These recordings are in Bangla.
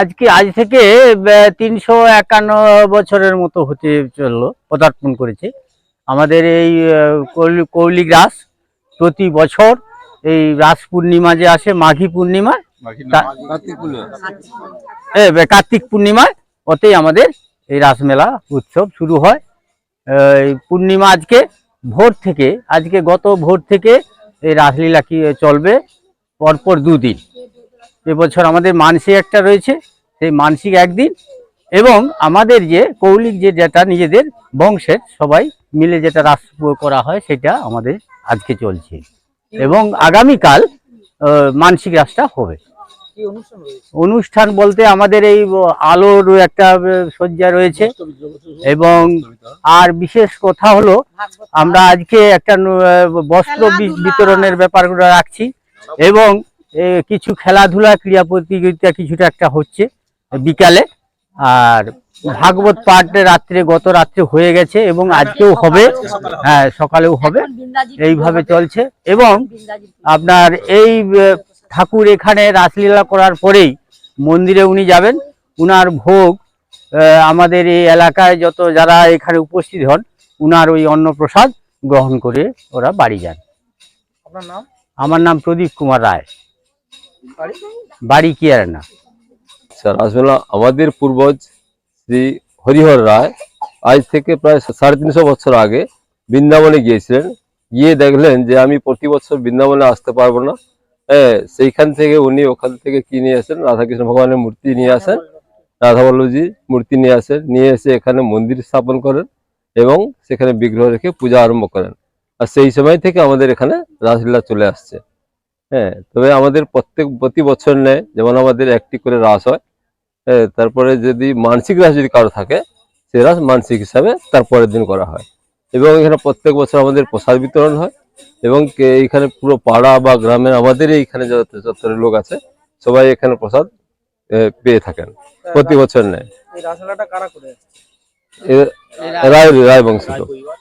আজকে আজ থেকে তিনশো একান্ন বছরের মতো হতে চলল পদার্পণ করেছে। আমাদের এই কৌলি- কৌলিক রাস প্রতি বছর এই রাস পূর্ণিমা যে আসে মাঘী পূর্ণিমা কার্তিক পূর্ণিমায় ওতেই আমাদের এই রাসমেলা উৎসব শুরু হয়। এই পূর্ণিমা আজকে ভোর থেকে আজকে গত ভোর থেকে এই রাসলীলা কি চলবে পরপর দুদিন। এবছর আমাদের মানসিক একটা রয়েছে সেই মানসিক একদিন এবং আমাদের যে কৌলিক যে যেটা নিজেদের বংশের সবাই মিলে যেটা রাস করা হয় সেটা আমাদের আজকে চলছে এবং আগামীকাল মানসিক রাসটা হবে। অনুষ্ঠান বলতে আমাদের এই আলোর একটা শয্যা রয়েছে এবং আর বিশেষ কথা হলো আমরা আজকে একটা বস্ত্র বিতরণের ব্যাপারগুলো রাখছি এবং কিছু খেলাধুলা ক্রীড়া প্রতিযোগিতা কিছুটা একটা হচ্ছে বিকালে। আর ভাগবত পাঠ রাত্রে গত রাত্রে হয়ে গেছে এবং আজকেও হবে। হ্যাঁ সকালেও হবে। এইভাবে চলছে। এবং আপনার এই ঠাকুর এখানে রাসলীলা করার পরেই মন্দিরে উনি যাবেন। উনার ভোগ আমাদের এই এলাকায় যত যারা এখানে উপস্থিত হন উনার ওই অন্নপ্রসাদ গ্রহণ করে ওরা বাড়ি যান। নাম? আমার নাম প্রদীপ কুমার রায়। বাড়ি? বাড়ি কিয়ারানা স্যার আসলে আমাদের পূর্বজ শ্রী হরিহর রায় আজ থেকে প্রায় সাড়ে তিনশো বছর আগে বৃন্দাবনে গিয়েছিলেন। গিয়ে দেখলেন যে আমি প্রতি বছর বৃন্দাবনে আসতে পারব না। হ্যাঁ সেইখান থেকে উনি ওখান থেকে কি নিয়ে আসেন? রাধাকৃষ্ণ ভগবানের মূর্তি নিয়ে আসেন। রাধা রাধাবল্লভজি মূর্তি নিয়ে আসেন। নিয়ে এসে এখানে মন্দির স্থাপন করেন এবং সেখানে বিগ্রহ রেখে পূজা আরম্ভ করেন। আর সেই সময় থেকে আমাদের এখানে রাসলীলা চলে আসছে। হ্যাঁ তবে আমাদের প্রত্যেক প্রতি বছর নেয় যেমন আমাদের একটি করে রাস হয় হ্যাঁ, তারপরে যদি মানসিক রাস যদি কারও থাকে সে রাস মানসিক হিসাবে তারপরের দিন করা হয়। এবং এখানে প্রত্যেক বছর আমাদের প্রসাদ বিতরণ হয় এবং এইখানে পুরো পাড়া বা গ্রামের আমাদের এইখানে যত যত লোক আছে সবাই এখানে প্রসাদ পেয়ে থাকেন। প্রতি বছর নেয়। রায় রায় বংশ রায় লোক, পরিবার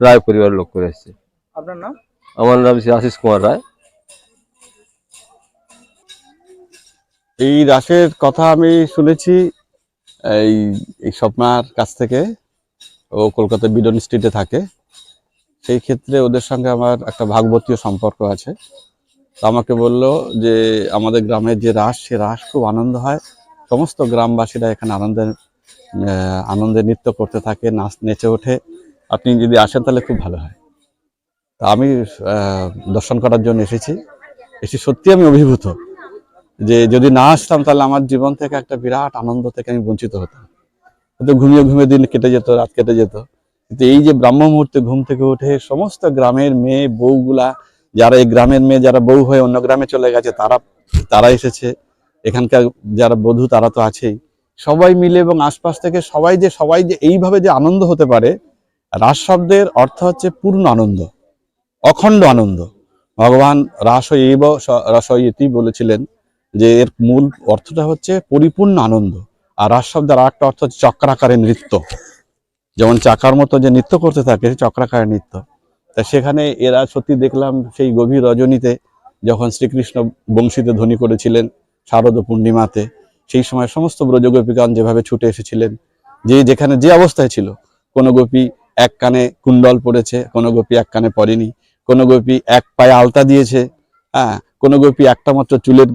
রায় পরিবার লোক করে এসছে। আপনার নাম? আমার নাম শ্রী আশিস কুমার রায়। এই রাসের কথা আমি শুনেছি, এই এই স্বপ্নার কাছ থেকে। ও কলকাতা বিডন স্ট্রিটে থাকে। সেই ক্ষেত্রে ওদের সঙ্গে আমার একটা ভাগবতীয় সম্পর্ক আছে। তো আমাকে বলল যে, আমাদের গ্রামের যে রাস, সে রাস খুব আনন্দ হয়। সমস্ত গ্রামবাসীরা এখানে আনন্দের আনন্দে নৃত্য করতে থাকে, নাচ নেচে ওঠে। আপনি যদি আসেন তাহলে খুব ভালো হয়। তা আমি দর্শন করার জন্য এসেছি। এসে সত্যি আমি অভিভূত। যে যদি না আসতাম তাহলে আমার জীবন থেকে একটা বিরাট আনন্দ থেকে আমি বঞ্চিত হতাম। হয়তো ঘুমিয়ে ঘুমিয়ে দিন কেটে যেত, রাত কেটে যেত। কিন্তু এই যে ব্রাহ্ম মুহূর্তে ঘুম থেকে উঠে সমস্ত গ্রামের মেয়ে, বউগুলা, যারা এই গ্রামের মেয়ে, যারা বউ হয়ে অন্য গ্রামে চলে গেছে, তারা তারা এসেছে। এখানকার যারা বধূ, তারা তো আছেই। সবাই মিলে এবং আশপাশ থেকে সবাই যে সবাই যে এইভাবে যে আনন্দ হতে পারে, রাস শব্দের অর্থ হচ্ছে পূর্ণ আনন্দ, অখণ্ড আনন্দ। ভগবান রাস এব রসইতি বলেছিলেন যে এর মূল অর্থটা হচ্ছে পরিপূর্ণ আনন্দ। আর রাস শব্দের আর একটা অর্থ হচ্ছে চক্রাকারে নৃত্য। যেমন চাকার মতো যে নৃত্য করতে থাকে চক্রাকারে নৃত্য। তা সেখানে এরা সত্যি দেখলাম সেই গভীর রজনীতে যখন শ্রীকৃষ্ণ বংশীতে ধ্বনি করেছিলেন শারদ পূর্ণিমাতে, সেই সময় সমস্ত ব্রজগোপীগণ যেভাবে ছুটে এসেছিলেন, যে যেখানে যে অবস্থায় ছিল, কোনো গোপী এক কানে কুণ্ডল পড়েছে, কোনো গোপী এক কানে পড়েনি, কোনো গোপী এক পায়ে আলতা দিয়েছে হ্যাঁ কোনো গোপী একটা মাত্র চুলের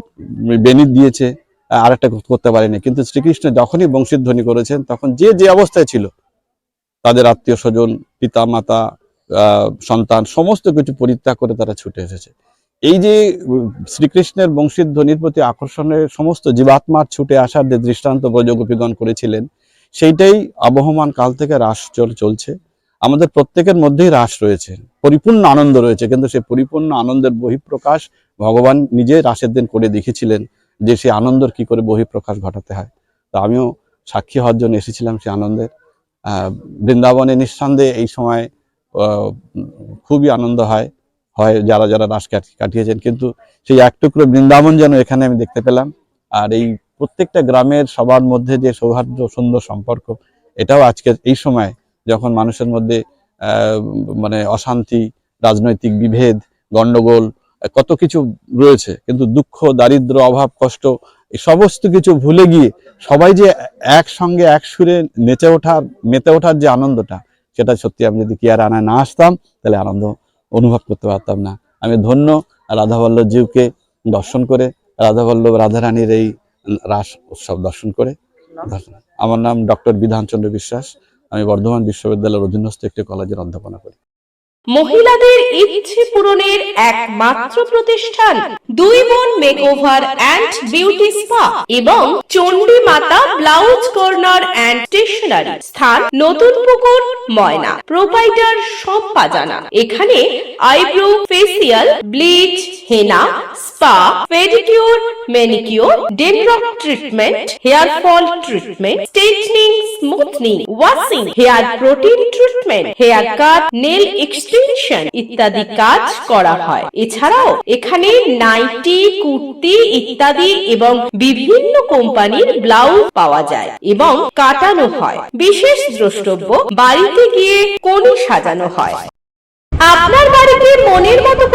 বেনিত দিয়েছে আহ, আরেকটা করতে পারেনি। কিন্তু শ্রীকৃষ্ণ যখনই বংশীধ্বনি করেছেন তখন যে যে অবস্থায় ছিল তাদের আত্মীয় স্বজন পিতা মাতা সন্তান সমস্ত কিছু পরিত্যাগ করে তারা ছুটে এসেছে। এই যে শ্রীকৃষ্ণের বংশীধ্বনির প্রতি আকর্ষণের সমস্ত জীবাত্মার ছুটে আসার যে দৃষ্টান্ত ব্রজগোপীগণ করেছিলেন সেইটাই আবহমান কাল থেকে রাস চল চলছে। আমাদের প্রত্যেকের মধ্যেই রাস রয়েছে পরিপূর্ণ আনন্দ রয়েছে কিন্তু সেই পরিপূর্ণ আনন্দের বহিঃপ্রকাশ ভগবান নিজে রাসের দিন করে দেখিয়েছিলেন যে সেই আনন্দর কি করে বহিঃপ্রকাশ ঘটাতে হয়। তো আমিও সাক্ষী হওয়ার জন্য এসেছিলাম সেই আনন্দের। বৃন্দাবনে নিঃসন্দেহে এই সময় খুবই আনন্দ হয় হয় যারা যারা রাস কাটি- কাটিয়েছেন। কিন্তু সেই এক টুকরো বৃন্দাবন যেন এখানে আমি দেখতে পেলাম। আর এই প্রত্যেকটা গ্রামের সবার মধ্যে যে সৌহার্দ্য, সুন্দর সম্পর্ক, এটাও আজকে এই সময় যখন মানুষের মধ্যে মানে অশান্তি, রাজনৈতিক বিভেদ, গন্ডগোল কত কিছু রয়েছে, কিন্তু দুঃখ, দারিদ্র, অভাব, কষ্ট, এই সমস্ত কিছু ভুলে গিয়ে সবাই যে একসঙ্গে এক সুরে নেচে ওঠার, মেতে ওঠার যে আনন্দটা, সেটা সত্যি আমি যদি কেয়ার আনায় না আসতাম, তাহলে আনন্দ অনুভব করতে পারতাম না। আমি ধন্য রাধাবল্লভ জিউকে দর্শন করে, রাধাবল্লভ রাধারানীর এই রাস উৎসব দর্শন করে। আমার নাম ডক্টর বিধানচন্দ্র বিশ্বাস। আমি বর্ধমান বিশ্ববিদ্যালয়ের অধীনস্থ একটি কলেজের অধ্যাপনা করি। মহিলাদের ইচ্ছে পূরণের একমাত্র প্রতিষ্ঠান। দুই বোন মেকওভার অ্যান্ড বিউটি স্পা এবং চণ্ডী মাতা ব্লাউজ কর্নার অ্যান্ড স্টেশনারি। স্থান নতুন পুকুর, ময়না। প্রোপাইটার সব পাজানা। এখানে eyebrow, facial, bleach, henna spa pedicure treatment hair fall treatment straightening smoothing washing hair protein treatment hair cut nail extension ইত্যাদি কাজ করা হয়। এছাড়াও এখানে নাইটি, কুর্তি ইত্যাদি এবং বিভিন্ন কোম্পানির ব্লাউজ পাওয়া যায় এবং কাটানো হয়। বিশেষ দ্রষ্টব্য বাড়িতে গিয়ে কোণে সাজানো হয়। আপনার বাড়িতে মনের মতো